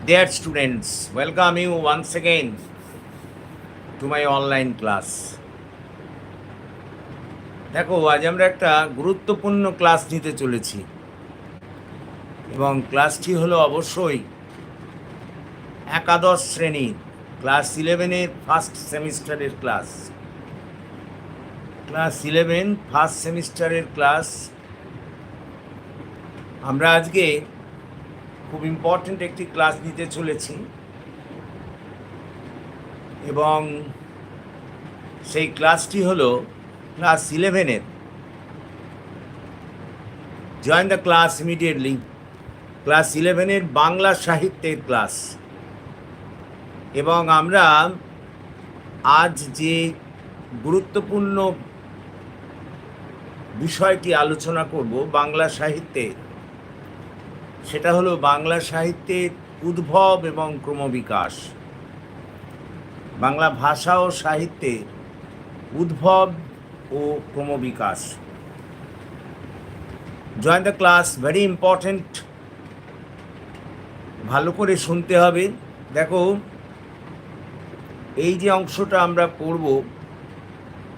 Dear students, welcome you once again to my online class. দেখো আজ আমরা একটা গুরুত্বপূর্ণ ক্লাস নিতে চলেছি। এবং ক্লাসটি হলো অবশ্যই একাদশ শ্রেণির ক্লাস ইলেভেনের ফার্স্ট সেমিস্টারের ক্লাস ক্লাস ইলেভেন ফার্স্ট সেমিস্টারের ক্লাস আমরা আজকে খুব ইম্পর্ট্যান্ট একটি ক্লাস নিতে চলেছি। এবং সেই ক্লাসটি হলো ক্লাস ইলেভেনের join the class immediately class ইলেভেনের বাংলা সাহিত্যের ক্লাস এবং আমরা আজ যে গুরুত্বপূর্ণ বিষয়টি আলোচনা করব বাংলা সাহিত্যে সেটা হলো বাংলা সাহিত্যের উদ্ভব এবং ক্রমবিকাশ। বাংলা ভাষা ও সাহিত্যের উদ্ভব ও ক্রমবিকাশ। Join the class very important ভালো করে শুনতে হবে। দেখো, এই যে অংশটা আমরা পড়ব,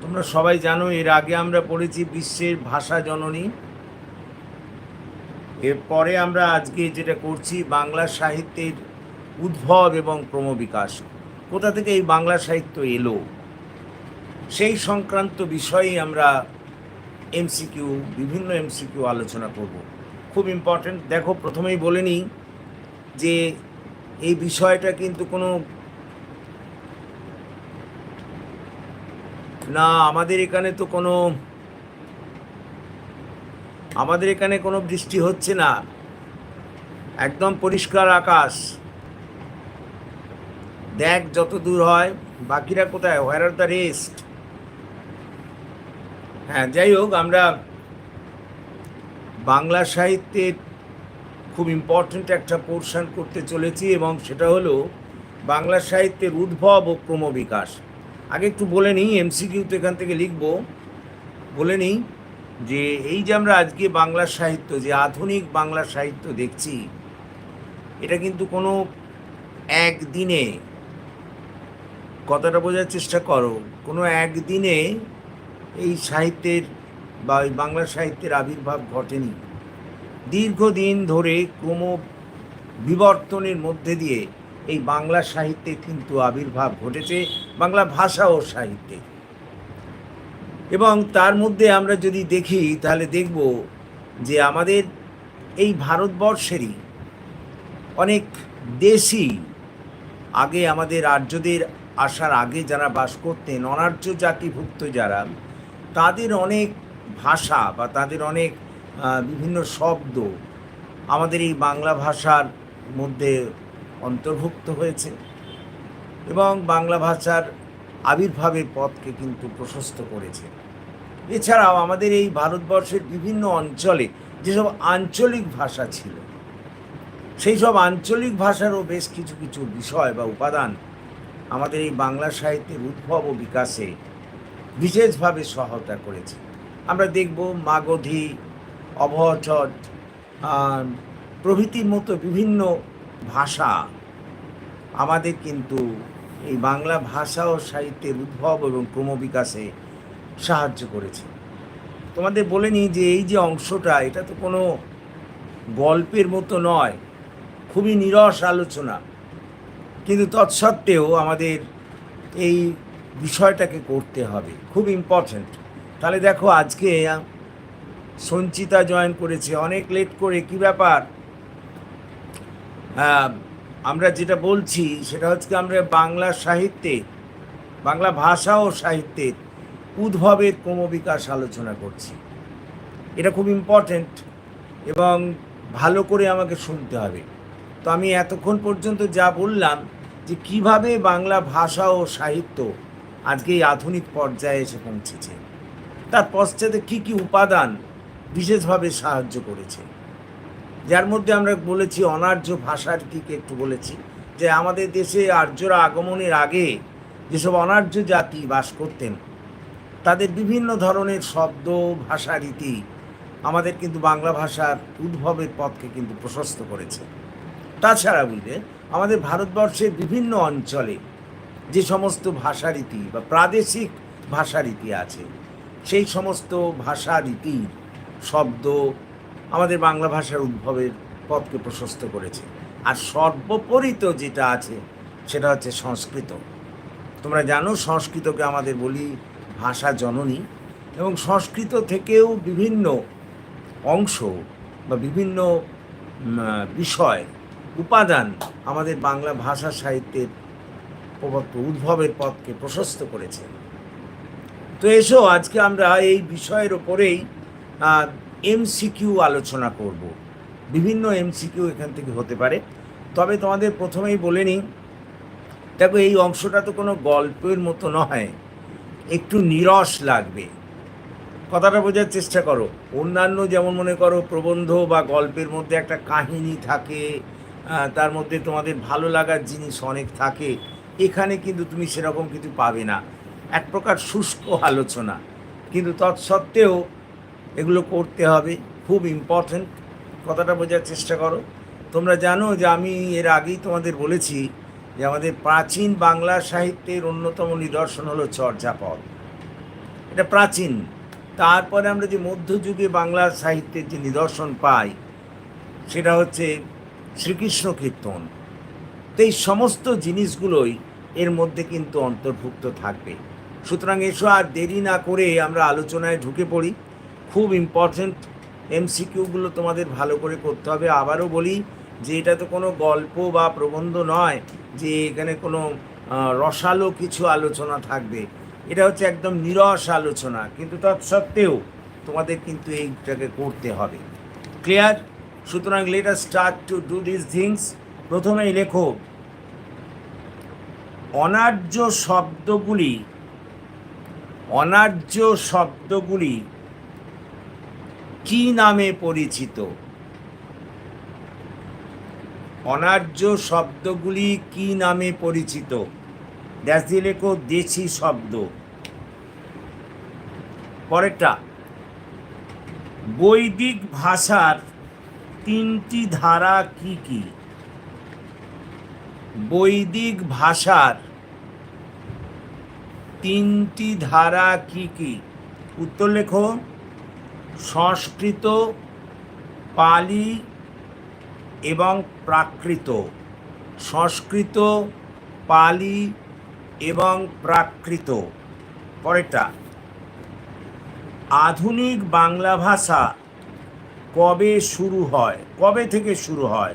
তোমরা সবাই জানো, এর আগে আমরা পড়েছি বিশ্বের ভাষা জননী। এরপরে আমরা আজকে যেটা করছি, বাংলা সাহিত্যের উদ্ভব এবং ক্রমবিকাশ। কোথা থেকে এই বাংলা সাহিত্য এলো? সেই সংক্রান্ত বিষয়েই আমরা এমসিকিউ বিভিন্ন এমসিকিউ আলোচনা করব। খুব ইম্পর্ট্যান্ট দেখো, প্রথমেই বলে নিই যে এই বিষয়টা কিন্তু কোনো না, আমাদের এখানে তো কোনো আমাদের এখানে কোনো বৃষ্টি হচ্ছে না। একদম পরিষ্কার আকাশ। দেখ যত দূর হয়, বাকিরা কোথায়? হোয়ার আর দ্য রেস্ট হ্যাঁ যাই হোক, আমরা বাংলা সাহিত্যের খুব ইম্পর্ট্যান্ট একটা পোর্শন করতে চলেছি এবং সেটা হলো বাংলা সাহিত্যের উদ্ভব ও ক্রমবিকাশ। আগে একটু বলে নিই এমসিকিউ তো এখান থেকে লিখব। বলে নিই যে এই যে আমরা আজকে বাংলা সাহিত্য, যে আধুনিক বাংলা সাহিত্য দেখছি, এটা কিন্তু কোনো একদিনে কথাটা বোঝার চেষ্টা করো? কোনো একদিনে এই সাহিত্যের বা ওই বাংলা সাহিত্যের আবির্ভাব ঘটেনি। দীর্ঘদিন ধরে ক্রম বিবর্তনের মধ্যে দিয়ে এই বাংলা সাহিত্যে কিন্তু আবির্ভাব ঘটেছে, বাংলা ভাষা ও সাহিত্যে। এবং তার মধ্যে আমরা যদি দেখি, তাহলে দেখব যে আমাদের এই ভারতবর্ষেরই অনেক দেশি আগে আমাদের আর্যদের আসার আগে যারা বাস করতেন, অনার্য জাতিভুক্ত যারা, তাদের অনেক ভাষা বা তাদের অনেক বিভিন্ন শব্দ আমাদের এই বাংলা ভাষার মধ্যে অন্তর্ভুক্ত হয়েছে এবং বাংলা ভাষার আবির্ভাবের পথকে কিন্তু প্রশস্ত করেছে। এছাড়াও আমাদের এই ভারতবর্ষের বিভিন্ন অঞ্চলে যেসব আঞ্চলিক ভাষা ছিল সেই সব আঞ্চলিক ভাষারও বেশ কিছু কিছু বিষয় বা উপাদান আমাদের এই বাংলা সাহিত্যের উদ্ভব ও বিকাশে বিশেষভাবে সহায়তা করেছে। আমরা দেখব মাগধী অবহচর আহ, প্রভৃতির মতো বিভিন্ন ভাষা আমাদের কিন্তু এই বাংলা ভাষা ও সাহিত্যের উদ্ভব এবং ক্রমবিকাশে সাহায্য করেছে। তোমাদের বলে নিই যে এই যে অংশটা, এটা তো কোনো গল্পের মতো নয়, খুবই নিরস আলোচনা। কিন্তু তৎসত্ত্বেও আমাদের এই বিষয়টাকে করতে হবে, খুব ইম্পর্ট্যান্ট তাহলে দেখো, আজকে সঞ্চিতা জয়েন করেছে, অনেক লেট করে, কি ব্যাপার? আমরা যেটা বলছি, সেটা হচ্ছে আমরা বাংলা সাহিত্যে, বাংলা ভাষা ও সাহিত্যের উদ্ভবের ক্রমবিকাশ আলোচনা করছি। এটা খুব ইম্পর্ট্যান্ট এবং ভালো করে আমাকে শুনতে হবে। তো আমি এতক্ষণ পর্যন্ত যা বললাম যে কীভাবে বাংলা ভাষা ও সাহিত্য আজকে এই আধুনিক পর্যায়ে এসে পৌঁছেছে, তার পশ্চাতে কী কী উপাদান বিশেষভাবে সাহায্য করেছে। যার মধ্যে আমরা বলেছি অনার্য ভাষার দিকে একটু বলেছি, যে আমাদের দেশে আর্যরা আগমনের আগে যেসব অনার্য জাতি বাস করতেন তাদের বিভিন্ন ধরনের শব্দ, ভাষা, রীতি আমাদের কিন্তু বাংলা ভাষার উদ্ভবের পথকে কিন্তু প্রশস্ত করেছে। তাছাড়া বুঝলে আমাদের ভারতবর্ষের বিভিন্ন অঞ্চলে যে সমস্ত ভাষারীতি বা প্রাদেশিক ভাষারীতি আছে, সেই সমস্ত ভাষারীতির শব্দ আমাদের বাংলা ভাষার উদ্ভবের পথকে প্রশস্ত করেছে। আর সর্বোপরিত যেটা আছে, সেটা হচ্ছে সংস্কৃত। তোমরা জানো, সংস্কৃতকে আমাদের বলি ভাষা জননী এবং সংস্কৃত থেকেও বিভিন্ন অংশ বা বিভিন্ন বিষয়, উপাদান আমাদের বাংলা ভাষা সাহিত্যের প্রবর্ত, উদ্ভবের পথকে প্রশস্ত করেছে। তো এসো, আজকে আমরা এই বিষয়ের ওপরেই এমসিকিউ আলোচনা করব। বিভিন্ন এমসিকিউ এখান থেকে হতে পারে। তবে তোমাদের প্রথমেই বলে নিই, দেখো এই অংশটা তো কোনো গল্পের মতো নয়। একটু নিরস লাগবে। কথাটা বোঝার চেষ্টা করো। অন্যান্য যেমন মনে করো প্রবন্ধ বা গল্পের মধ্যে একটা কাহিনী থাকে তার মধ্যে তোমাদের ভালো লাগার জিনিস অনেক থাকে, এখানে কিন্তু তুমি সেরকম কিছু পাবে না। এক প্রকার শুষ্ক আলোচনা। কিন্তু তৎসত্ত্বেও এগুলো করতে হবে, খুব ইম্পর্ট্যান্ট কথাটা বোঝার চেষ্টা করো। তোমরা জানো যে আমি এর আগেই তোমাদের বলেছি যে আমাদের প্রাচীন বাংলা সাহিত্যের অন্যতম নিদর্শন হলো চর্যাপদ। এটা প্রাচীন। তারপরে আমরা যে মধ্যযুগে বাংলা সাহিত্যের যে নিদর্শন পাই, সেটা হচ্ছে শ্রীকৃষ্ণ কীর্তন। তো এই সমস্ত জিনিসগুলোই এর মধ্যে কিন্তু অন্তর্ভুক্ত থাকবে। সুতরাং এসো আর দেরি না করে আমরা আলোচনায় ঢুকে পড়ি। খুব ইম্পর্ট্যান্ট এমসিকিউগুলো তোমাদের ভালো করে করতে হবে। আবারও বলি যে এটা তো কোনো গল্প বা প্রবন্ধ নয় যে এখানে কোনো রসালো কিছু আলোচনা থাকবে। এটা হচ্ছে একদম নিরস আলোচনা, কিন্তু তৎসত্ত্বেও তোমাদের কিন্তু এইটাকে করতে হবে। ক্লিয়ার সুতরাং let us start to do this things প্রথমেই লেখো, অনার্য শব্দগুলি অনার্য শব্দগুলি কি নামে পরিচিত? অনার্য শব্দগুলি কি নামে পরিচিত? লেখো দেশি শব্দ? পরেরটা। বৈদিক ভাষার তিনটি ধারা কি কি? বৈদিক ভাষার তিনটি ধারা কি কি? উত্তর লেখো। সংস্কৃত, পালি এবং প্রাকৃত, সংস্কৃত, পালি এবং প্রাকৃত। পরেরটা, আধুনিক বাংলা ভাষা কবে শুরু হয়? কবে থেকে শুরু হয়?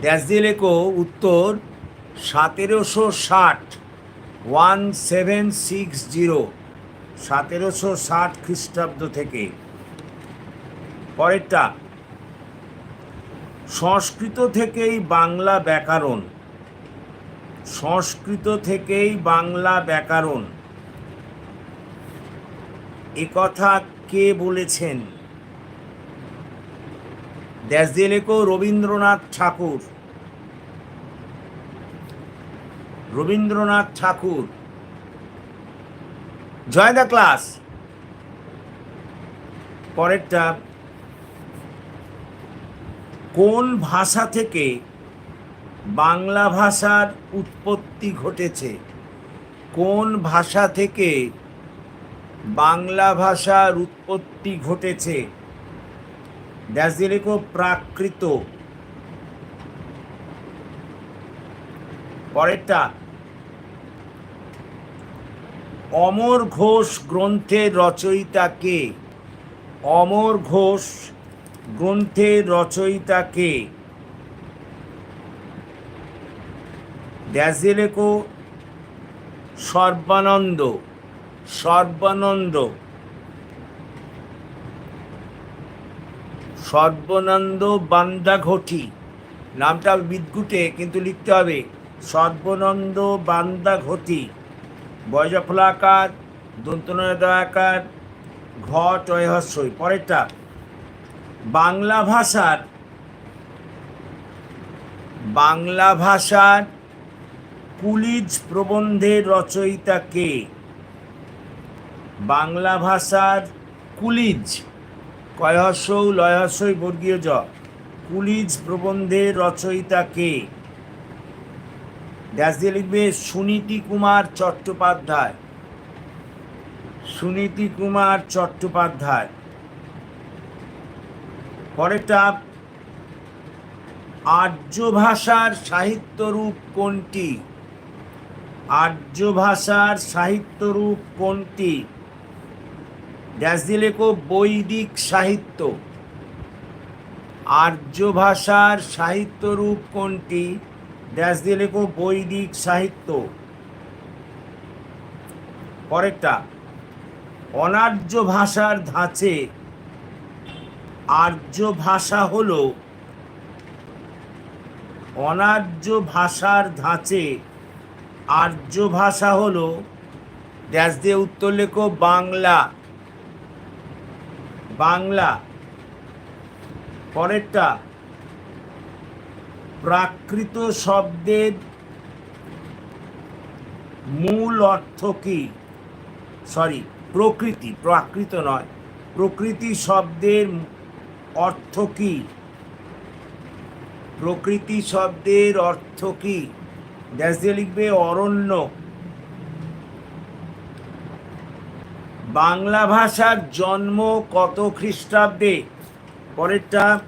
ড্যাশ দিয়ে উত্তর সতেরোশো ষাট, ওয়ান সেভেন সিক্স জিরো, সতেরোশো ষাট খ্রিস্টাব্দ থেকে। পরেরটা সংস্কৃত থেকেই বাংলা ব্যাকরণ। সংস্কৃত থেকেই বাংলা ব্যাকরণ। একথা কে বলেছেন? দেশ দিয়ে লেখো Rabindranath Thakur. Rabindranath Thakur. Join the class. পরেরটা কোন ভাষা থেকে বাংলা ভাষার উৎপত্তি ঘটেছে? কোন ভাষা থেকে বাংলা ভাষার উৎপত্তি ঘটেছে? লেখো প্রাকৃত। পরেরটা, অমর ঘোষ গ্রন্থের রচয়িতা কে? অমর ঘোষ গ্রন্থের রচয়িতা কে? লেখো সর্বানন্দ সর্বানন্দ। সর্বানন্দ বান্দাঘটি। নামটা বিদ্যুটে, কিন্তু লিখতে হবে। সর্বানন্দ বান্দাঘটি। বয়জফলাকার দন্তনয়দাকার ঘট অয়হস্যই পরেরটা। বাংলা ভাষার বাংলা ভাষার কুলিজ প্রবন্ধের রচয়িতা কে? বাংলা ভাষার কুলিজ কয়হস্যৌ লয়হস্যই বর্গীয় জ কুলিজ প্রবন্ধের রচয়িতা কে? ড্যাশ দিয়ে লিখবে সুনীতি কুমার চট্টোপাধ্যায়। সুনীতি কুমার চট্টোপাধ্যায়। পরেরটা আর্য ভাষার সাহিত্যরূপ কোনটি? আর্য ভাষার সাহিত্যরূপ কোনটি? ড্যাশ দিয়ে লেখো বৈদিক সাহিত্য। আর্য ভাষার সাহিত্যরূপ কোনটি? ড্যাশ দিয়ে লেখো বৈদিক সাহিত্য। পরেরটা, অনার্য ভাষার ধাঁচে আর্য ভাষা হল অনার্য ভাষার ধাঁচে। আর্য ভাষা হল ড্যাশ দিয়ে উত্তর লেখো, বাংলা। বাংলা। পরেরটা, প্রাকৃত শব্দের মূল অর্থ কি? সরি প্রকৃতি, প্রাকৃত নয়। প্রকৃতি শব্দের অর্থ কি? প্রকৃতি শব্দের অর্থ কি? ড্যাশ লিখবে অরণ্য। বাংলা ভাষার জন্ম কত খ্রিস্টাব্দে? পরেরটা,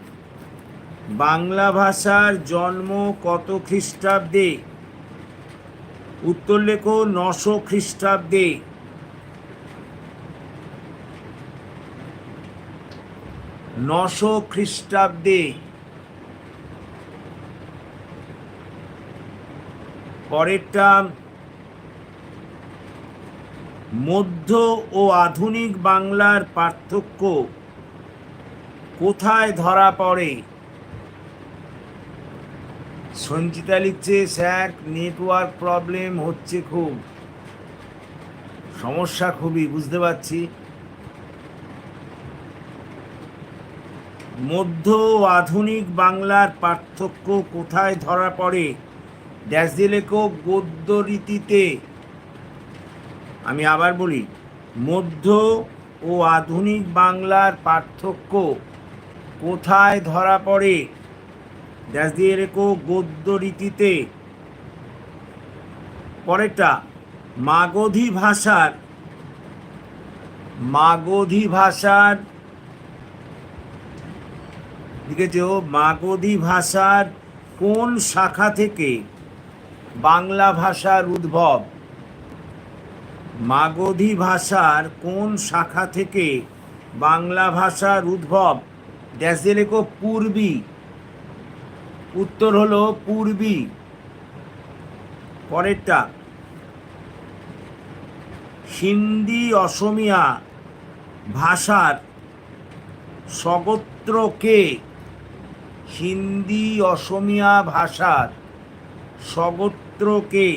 বাংলা ভাষার জন্ম কত খ্রিস্টাব্দে? উত্তর লেখো, নশো খ্রিস্টাব্দে। নশো খ্রিস্টাব্দে পরেরটা মধ্য ও আধুনিক বাংলার পার্থক্য কোথায় ধরা পড়ে? সঞ্চিতা লিখছে, স্যার, নেটওয়ার্ক প্রবলেম হচ্ছে খুব। সমস্যা খুবই, বুঝতে পারছি। মধ্য ও আধুনিক বাংলার পার্থক্য কোথায় ধরা পড়ে? ড্যাশ দিয়ে লেখো গদ্য রীতিতে আমি আবার বলি, মধ্য ও আধুনিক বাংলার পার্থক্য কোথায় ধরা পড়ে? ড্যাশ দিয়ে রেখো গদ্য রীতিতে পরেরটা, মাগধী ভাষার মাগধী ভাষার লিখেছ মাগধী ভাষার কোন শাখা থেকে বাংলা ভাষার উদ্ভব? মাগধী ভাষার কোন শাখা থেকে বাংলা ভাষার উদ্ভব? ড্যাশ লেখো পূর্বী। উত্তর হলো পূর্বী। পরেরটা। হিন্দি অসমিয়া ভাষার স্বগোত্র কে? হিন্দি অসমিয়া ভাষার স্বগোত্র কে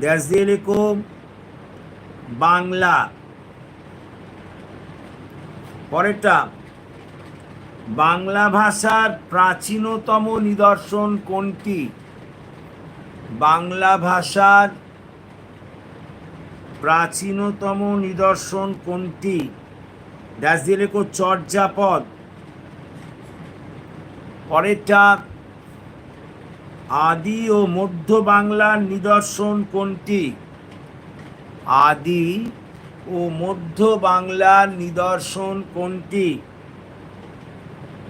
ড্যাশ দিয়ে লেখো বাংলা পরেরটা, বাংলা ভাষার প্রাচীনতম নিদর্শন কোনটি? বাংলা ভাষার প্রাচীনতম নিদর্শন কোনটি? ড্যাশ দিয়ে লেখো চর্যাপদ পরেরটা আদি ও মধ্য বাংলার নিদর্শন কোনটি? আদি ও মধ্য বাংলার নিদর্শন কোনটি?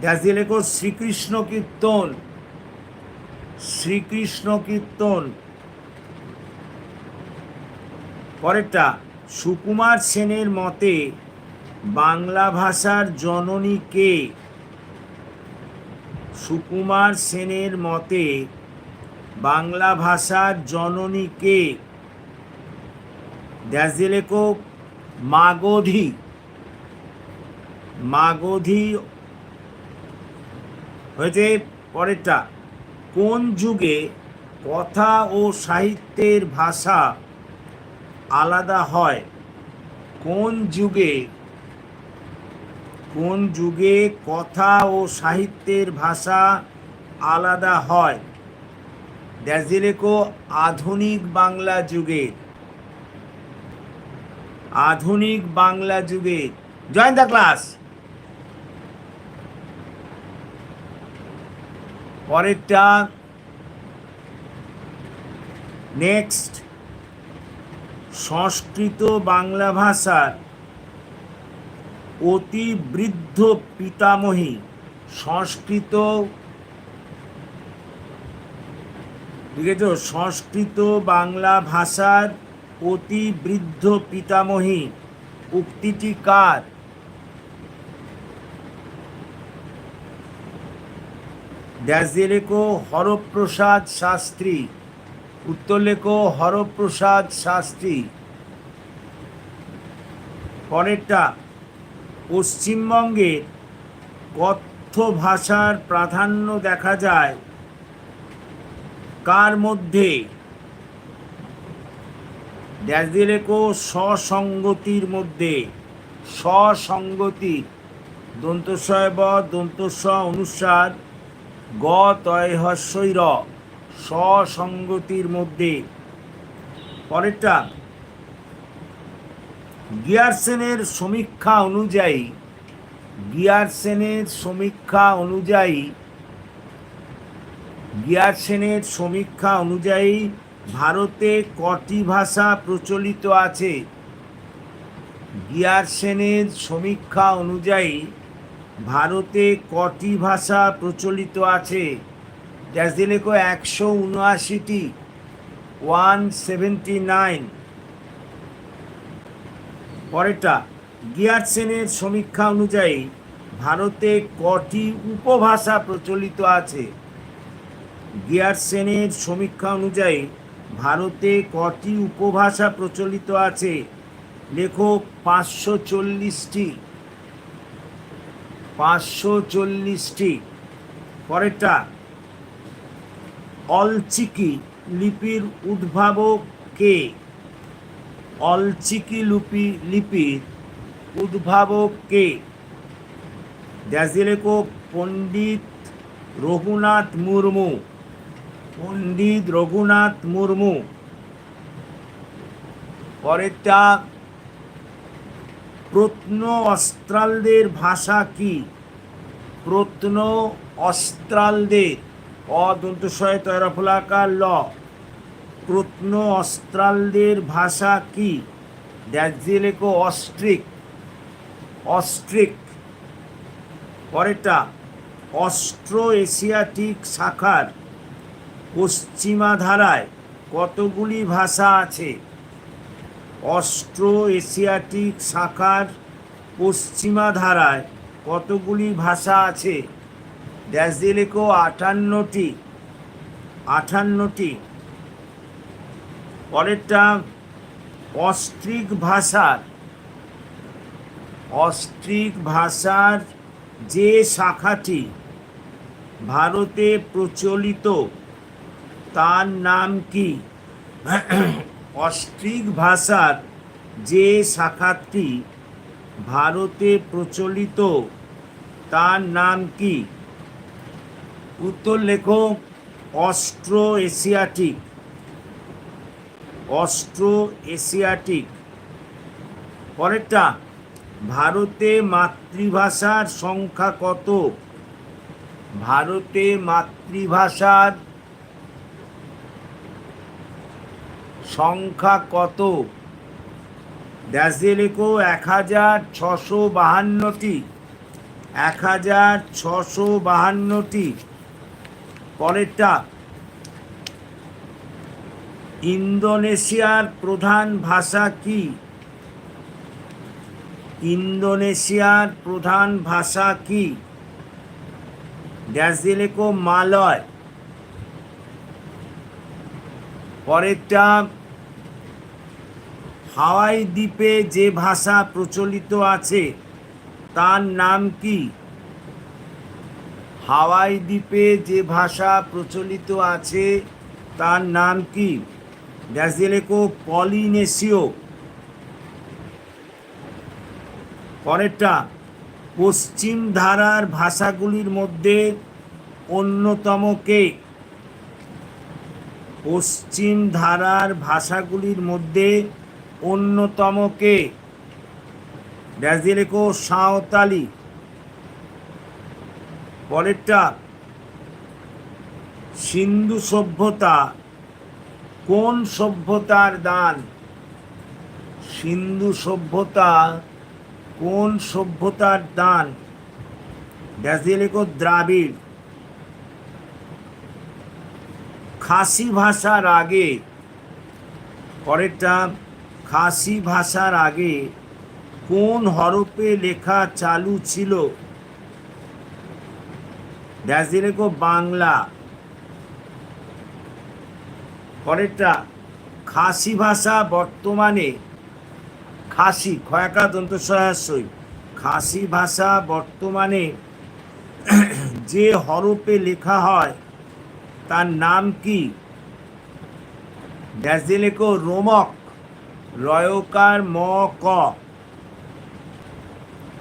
ড্যাশ দিয়ে শ্রীকৃষ্ণ কীর্তন। শ্রীকৃষ্ণ কীর্তন। পরেরটা, সুকুমার সেনের মতে বাংলা ভাষার জননী কে? সুকুমার সেনের মতে, বাংলা ভাষার জননী কে? ড্যাশ দিয়ে লেখো মাগধী। মাগধী হয়েছে পরেরটা। কোন যুগে কথা ও সাহিত্যের ভাষা আলাদা হয়? কোন যুগে কোন যুগে কথা ও সাহিত্যের ভাষা আলাদা হয়? দ্যাজিলেকো আধুনিক বাংলা যুগে। আধুনিক বাংলা যুগে। জয়েন দ্য ক্লাস পরেরটা। নেক্সট সংস্কৃত বাংলা ভাষার অতি বৃদ্ধ পিতামহী, সংস্কৃত বুঝেছ? সংস্কৃত বাংলা ভাষার অতি বৃদ্ধ পিতামহী, উক্তিটি কার? ড্যাশ হরপ্রসাদ শাস্ত্রী। উত্তর লেখো, হরপ্রসাদ শাস্ত্রী। পরেরটা পশ্চিমবঙ্গের কথ্য ভাষার প্রাধান্য দেখা যায় কার মধ্যে? দিয়ে লেখো সসঙ্গতির মধ্যে। সসঙ্গতি দন্তস্বয় ব দন্তস্ব অনুসার, গ তয় র সসঙ্গতির মধ্যে। পরেরটা গিয়ারসেনের সমীক্ষা অনুযায়ী, গিয়ারসেনের সমীক্ষা অনুযায়ী, গিয়ারসেনের সমীক্ষা অনুযায়ী ভারতে কটি ভাষা প্রচলিত আছে? গিয়ারসেনের সমীক্ষা অনুযায়ী ভারতে কটি ভাষা প্রচলিত আছে? ড্যাশ দিলে কো একশো উনআশিটি, ওয়ান সেভেন্টি নাইন পরেরটা গিয়ারসেনের সমীক্ষা অনুযায়ী ভারতে কটি উপভাষা প্রচলিত আছে? গিয়ারসেনের সমীক্ষা অনুযায়ী ভারতে কটি উপভাষা প্রচলিত আছে? লেখক, পাঁচশো চল্লিশটি। পাঁচশো চল্লিশটি। পরেরটা, অলচিকি লিপির উদ্ভাবক কে? অলচিকি লিপি লিপির উদ্ভাবক কে দিয়ে পণ্ডিত রঘুনাথ মুর্মু, পণ্ডিত রঘুনাথ মুর্মু। পরেরটা, প্রত্ন অস্ত্রালদের ভাষা কি? প্রত্ন অস্ত্রালদের অদন্তস্বয় তৈরফলাকার ল। প্রত্ন অস্ত্রালদের ভাষা কি? Dash Austric. অস্ট্রিক। পরেরটা অস্ট্রো এশিয়াটিক শাখার পশ্চিমা ধারায় কতগুলি ভাষা আছে? অস্ট্রো এশিয়াটিক শাখার পশ্চিমা ধারায় কতগুলি ভাষা আছে? লেখো আটান্নটি। আটান্নটি। পরেরটা অস্ট্রিক ভাষার অস্ট্রিক ভাষার যে শাখাটি ভারতে প্রচলিত, তার নাম কি? অস্ট্রিক ভাষার যে শাখাটি ভারতে প্রচলিত, তার নাম কি? উত্তর লেখো অস্ট্রো এশিয়াটিক অস্ট্রো এশিয়াটিক পরেরটা, ভারতে মাতৃভাষার সংখ্যা কত? ভারতে মাতৃভাষার সংখ্যা কত? দিয়ে লেখো এক হাজার ছশো বাহান্নটি। এক হাজার ছশো বাহান্নটি। পরেরটা ইন্দোনেশিয়ার প্রধান ভাষা কি? ইন্দোনেশিয়ার প্রধান ভাষা কি? Dash Malay. পরেরটা, হাওয়াই দ্বীপে যে ভাষা প্রচলিত আছে, তার নাম কি? হাওয়াই দ্বীপে যে ভাষা প্রচলিত আছে, তার নাম কি? ড্যাশ দিয়ে পরেরটা পশ্চিম ধারার ভাষাগুলির মধ্যে অন্যতম কে? পশ্চিম ধারার ভাষাগুলির মধ্যে অন্যতম কে? ড্যাশ সাঁওতালি। পরেরটা, সিন্ধু সভ্যতা। কোন সভ্যতার দান? সিন্ধু সভ্যতা কোন সভ্যতার দান? দিয়ে দ্রাবিড়। খাসি ভাষার আগে, পরেরটা, খাসি ভাষার আগে কোন হরফে লেখা চালু ছিল? দিয়ে বাংলা। পরেরটা, খাসি ভাষা বর্তমানে, খাসি, খয়াকা দন্ত সহাস্যই খাসি ভাষা বর্তমানে যে হরফে লেখা হয়, তার নাম কি? ড্যাশ লেখো রোমক, রয়কার ম ক।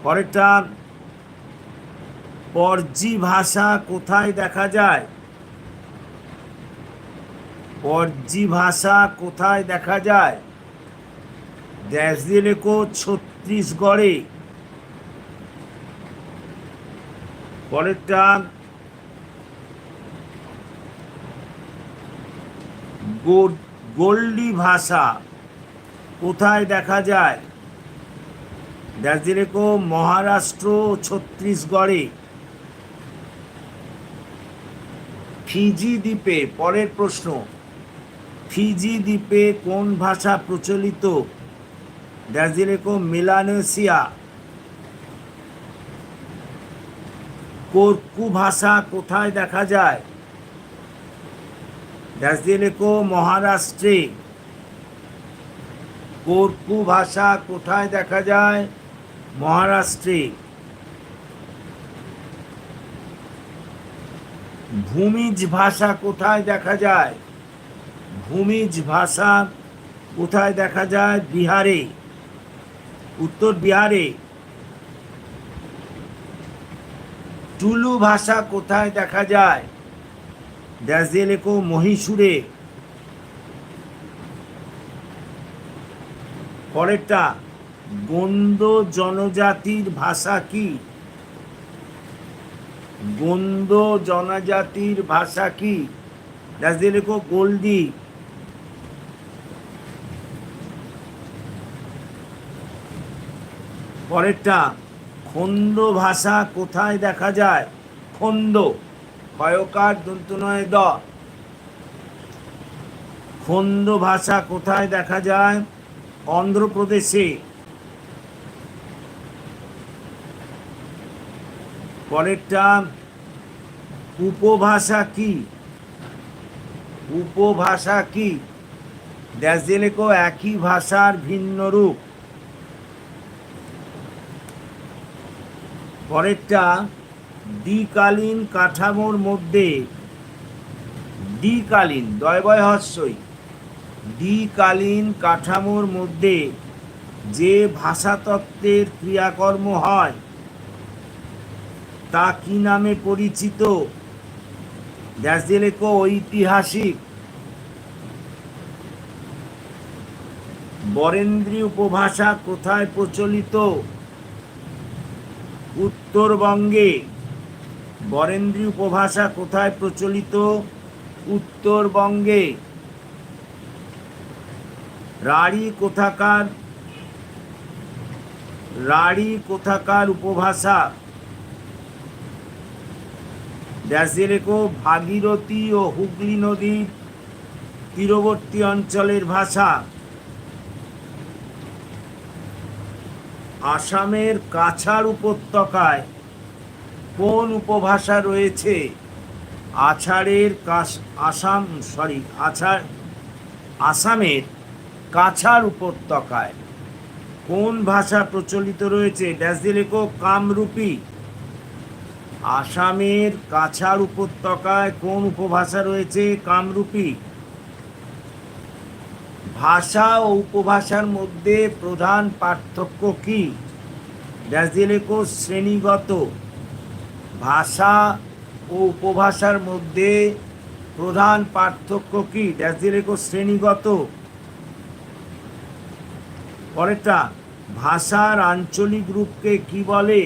পরেরটা, পরজি ভাষা কোথায় দেখা যায়? পরজি ভাষা কোথায় দেখা যায়? ড্যাশ দিয়ে লেখো ছত্তিশগড়ে পরেরটা গোল্ডি ভাষা কোথায় দেখা যায়? ড্যাশ দিয়ে মহারাষ্ট্র ও ছত্তিশগড়ে। ফিজি দ্বীপে, পরের প্রশ্ন। ফিজি দ্বীপে কোন ভাষা প্রচলিত? লেখো মেলানেসিয়া। কোরকু ভাষা কোথায় দেখা যায়? লেখো মহারাষ্ট্রে। কোরকু ভাষা কোথায় দেখা যায়? মহারাষ্ট্রে। ভূমিজ ভাষা কোথায় দেখা যায়? ভূমিজ ভাষা কোথায় দেখা যায়? বিহারে। উত্তর বিহারে। টুলু ভাষা কোথায় দেখা যায়? ড্যাশ দিয়ে লেখো পরেরটা গন্ড জনজাতির ভাষা কি? গন্ড জনজাতির ভাষা কি? ড্যাশ দিয়ে লেখো গোল্ডি পরেরটা খন্ড ভাষা কোথায় দেখা যায়? খন্ড ক্ষয়কার দন্ত নয় দ। খন্ড ভাষা কোথায় দেখা যায়? অন্ধ্রপ্রদেশে। পরেরটা, উপভাষা কি? উপভাষা কি? লেখো একই ভাষার ভিন্ন রূপ। পরেরটা, দ্বিকালীন কাঠামোর মধ্যে, দ্বিকালীন, দয়বয় হস্যই, দ্বিকালীন কাঠামোর মধ্যে যে ভাষাতত্ত্বের ক্রিয়াকর্ম হয়, তা কি নামে পরিচিত? ড্যাশ ঐতিহাসিক। বরেন্দ্রী উপভাষা কোথায় প্রচলিত? উত্তরবঙ্গে। বরেন্দ্রী উপভাষা কোথায় প্রচলিত? উত্তরবঙ্গে। রাঢ়ী কোথাকার? রাঢ়ী কোথাকার উপভাষা? ড্যাশ ভাগীরথী ও হুগলি নদীর তীরবর্তী অঞ্চলের ভাষা। আসামের কাছাড় উপত্যকায় কোন উপভাষা রয়েছে? আছাড়ের কাছ আসাম সরি আছাড় আসামের কাছাড় উপত্যকায় কোন ভাষা প্রচলিত রয়েছে? ড্যাশ কামরূপী। আসামের কাছাড় উপত্যকায় কোন উপভাষা রয়েছে? কামরূপী। ভাষা ও উপভাষার মধ্যে প্রধান পার্থক্য কি? লেখো শ্রেণীগত। ভাষা ও উপভাষার মধ্যে প্রধান পার্থক্য কি? লেখো শ্রেণীগত। পরেরটা, ভাষার আঞ্চলিক রূপকে কি বলে?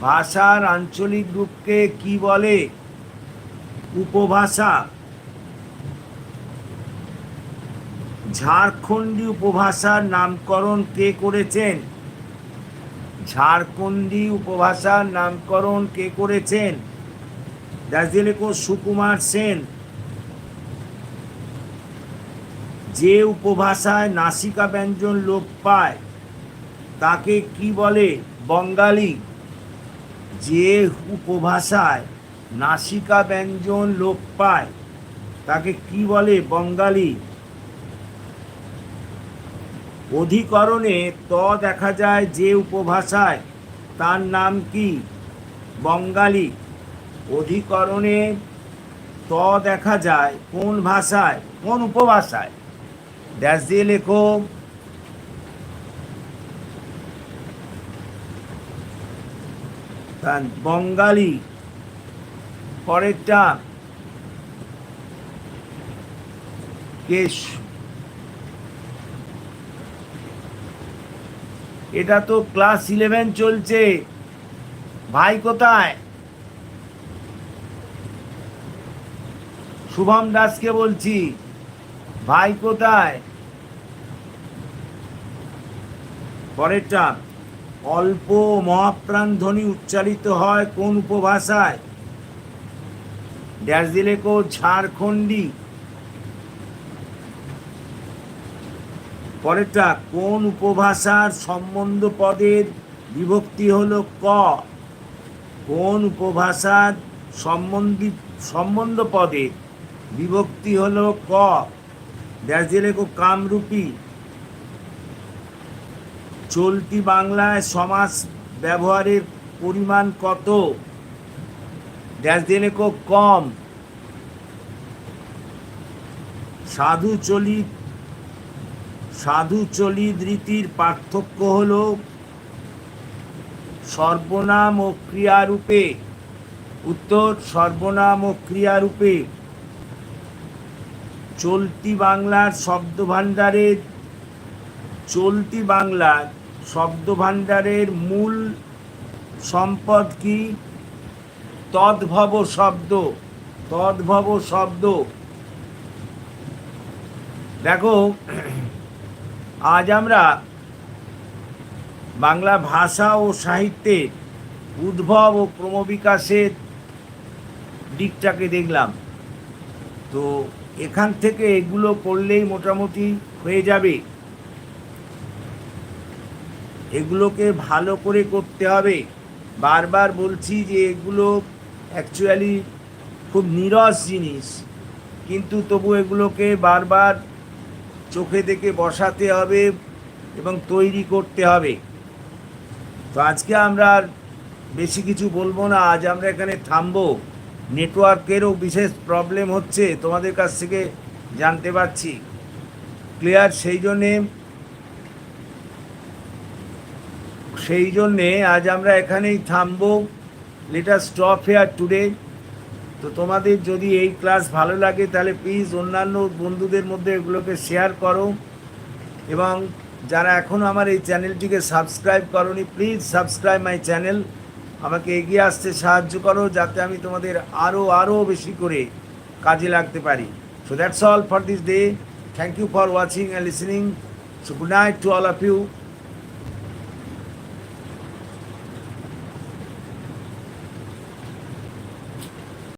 ভাষার আঞ্চলিক রূপকে কি বলে? উপভাষা। ঝাড়খণ্ডী উপভাষার নামকরণ কে করেছেন? ঝাড়খণ্ডী উপভাষার নামকরণ কে করেছেন? দার্জিলিং সুকুমার সেন। যে উপভাষায় নাসিকা ব্যঞ্জন লোপ পায়, তাকে কি বলে বঙ্গালী? যে উপভাষায় নাসিকা ব্যঞ্জন লোপ পায়, তাকে কি বলে বঙ্গালী? অধিকরণে ত দেখা যায় যে উপভাষায়, তার নাম কি? বঙ্গালী। অধিকরণে ত দেখা যায় কোন ভাষায়, কোন উপভাষায়? ড্যাশ দিয়ে লেখো। বঙ্গালী। পরেরটা, কেশ। এটা তো ক্লাস ইলেভেন চলছে। ভাই কোথায়? শুভম দাসকে বলছি। ভাই কোথায়? পরেরটা, অল্প মহাপ্রাণ ধ্বনি উচ্চারিত হয় কোন উপভাষায়? ড্যাশ দিলে কো ঝাড়খণ্ডী। পরেরটা, কোন উপভাষার সম্বন্ধ পদের বিভক্তি হলো ক? কোন উপভাষার সম্বন্ধী, সম্বন্ধ পদের বিভক্তি হলো ক? দিলে কো কামরূপী। চলতি বাংলায় সমাস ব্যবহারের পরিমাণ কত? ড্যাশ কো কম। সাধু চলিত সাধু চলিত রীতির পার্থক্য হল সর্বনাম ও ক্রিয়ারূপে। উত্তর, সর্বনাম ও ক্রিয়ারূপে। চলতি বাংলার শব্দভাণ্ডারের চলতি বাংলার শব্দভাণ্ডারের মূল সম্পদ কি? তদ্ভব শব্দ। তদ্ভব শব্দ। দেখো আজ আমরা বাংলা ভাষা ও সাহিত্যের উদ্ভব ও ক্রমবিকাশের দিকটাকে দেখলাম। তো এখান থেকে এগুলো করলেই মোটামুটি হয়ে যাবে। এগুলোকে ভালো করে করতে হবে। বারবার বলছি যে এগুলো অ্যাকচুয়ালি খুব নিরস জিনিস। কিন্তু তবু এগুলোকে বারবার চোখে দেখে বসাতে হবে এবং তৈরি করতে হবে। তো আজকে আমরা আর বেশি কিছু বলব না, আজ আমরা এখানে থামবো। নেটওয়ার্কেরও বিশেষ প্রবলেম হচ্ছে, তোমাদের কাছ থেকে জানতে পারছি। ক্লিয়ার? সেই জন্যে সেই জন্যে আজ আমরা এখানেই থামবো। লেটার স্টপ হেয়ার টুডে তো তোমাদের যদি এই ক্লাস ভালো লাগে, তাহলে প্লিজ অন্যান্য বন্ধুদের মধ্যে এগুলোকে শেয়ার করো। এবং যারা এখনও আমার এই চ্যানেলটিকে সাবস্ক্রাইব করনি প্লিজ সাবস্ক্রাইব মাই চ্যানেল আমাকে এগিয়ে আসতে সাহায্য করো, যাতে আমি তোমাদের আরও আরও বেশি করে কাজে লাগতে পারি। So that's all for this day thank you for watching and listening so good night to all of you